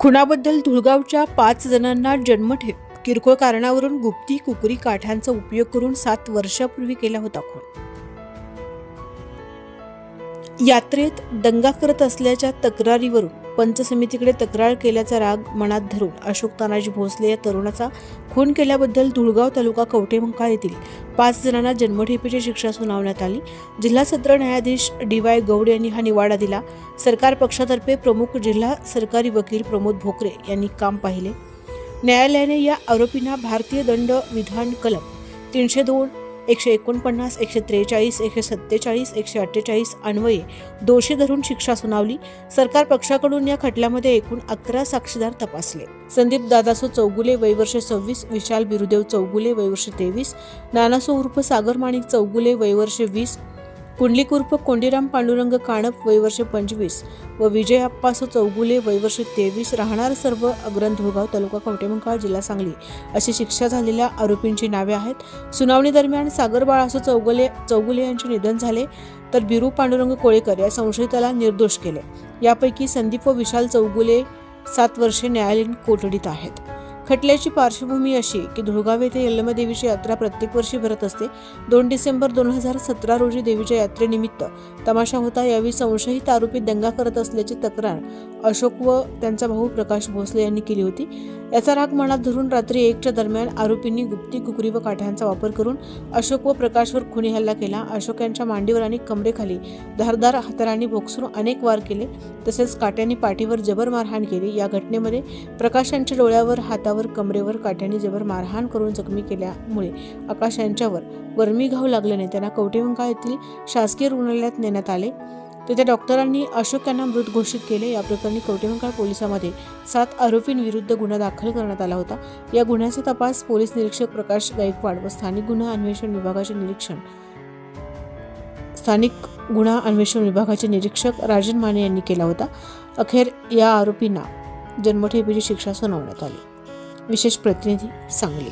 खुनाबद्दल धुळगावच्या पाच जणांना जन्मठेप किरकोळ कारणावरून गुप्ती कुकरी काठ्यांचा उपयोग करून सात वर्षापूर्वी केला होता खून. यात्रेत दंगा करत असल्याच्या तक्रारीवरून पंचसमितीकडे तक्रार केल्याचा राग मनात धरून अशोक तानाजी भोसले या तरुणाचा खून केल्याबद्दल धुळगाव तालुका कवटेमंकाळ येथील पाच जणांना जन्मठेपेची शिक्षा सुनावण्यात आली. जिल्हा सत्र न्यायाधीश डी वाय गौड यांनी हा निवाडा दिला. सरकार पक्षातर्फे प्रमुख जिल्हा सरकारी वकील प्रमोद भोकरे यांनी काम पाहिले. न्यायालयाने या आरोपींना भारतीय दंड विधान कलम तीनशे दोन एकशे एकोणपन्नास एकशे त्रेचाळीस एकशे सत्तेचाळीस एकशे अठ्ठेचाळीस अन्वये दोषी धरून शिक्षा सुनावली. सरकार पक्षाकडून या खटल्यामध्ये एकूण अकरा साक्षीदार तपासले. संदीप दादासो चौगुले वयवर्ष सव्वीस विशाल बिरुदेव चौगुले वयवर्ष तेवीस नानासो उर्फ सागर माणिक चौगुले वयवर्ष वीस कुंडलिक उर्फ कोंडीराम पांडुरंग काणप वयवर्ष पंचवीस व विजय अप्पासो चौगुले वयवर्ष तेवीस राहणार सर्व अग्रन धुळगाव तालुका कवटेमंकाळ जिल्हा सांगली. अशी शिक्षा झालेल्या आरोपींची नावे आहेत. सुनावणी दरम्यान सागर बाळासो चौगुले चौगुले यांचे निधन झाले तर बिरू पांडुरंग कोळेकर या संशयिताला निर्दोष केले. यापैकी संदीप व विशाल चौगुले सात वर्षे न्यायालयीन कोठडीत आहेत. खटल्याची पार्श्वभूमी अशी की धुळगाव येथे यल्लमा देवीची यात्रा प्रत्येक वर्षी भरत असते. दोन डिसेंबर दोन हजार सतरा रोजी देवीच्या यात्रेनिमित्त तमाशा होता. यावेळी संशयित आरोपी दंगा करत असल्याची तक्रार अशोक व त्यांचा भाऊ प्रकाश भोसले यांनी केली होती. याचा राग मनात धरून रात्री एकच्या दरम्यान आरोपींनी गुप्ती कुकरी व काठ्यांचा वापर करून अशोक व प्रकाशवर खुनी हल्ला केला. अशोक यांच्या मांडीवर आणि कमरेखाली धारदार हातारांनी भोकसरून अनेक वार केले. तसेच काट्यांनी पाठीवर जबर मारहाण केली. या घटनेमध्ये प्रकाश यांच्या डोळ्यावर हातावर कमरेवर काठ्यांनी जबर मारहाण करून जखमी केल्यामुळे आकाश यांच्यावर वर्मी घाव लागल्याने त्यांना कवटेवंका येथील शासकीय रुग्णालयात नेण्यात आले. तेथे डॉक्टरांनी अशोक यांना मृत घोषित केले. या प्रकरणी कवटेमंकाळ पोलिसांमध्ये सात आरोपींविरुद्ध गुन्हा दाखल करण्यात आला होता. या गुन्ह्याचा तपास पोलीस निरीक्षक प्रकाश गायकवाड व स्थानिक गुन्हा अन्वेषण विभागाचे निरीक्षण स्थानिक गुन्हा अन्वेषण विभागाचे निरीक्षक राजन माने यांनी केला होता. अखेर या आरोपींना जन्मठेपीची शिक्षा सुनावण्यात आली. विशेष प्रतिनिधी सांगली.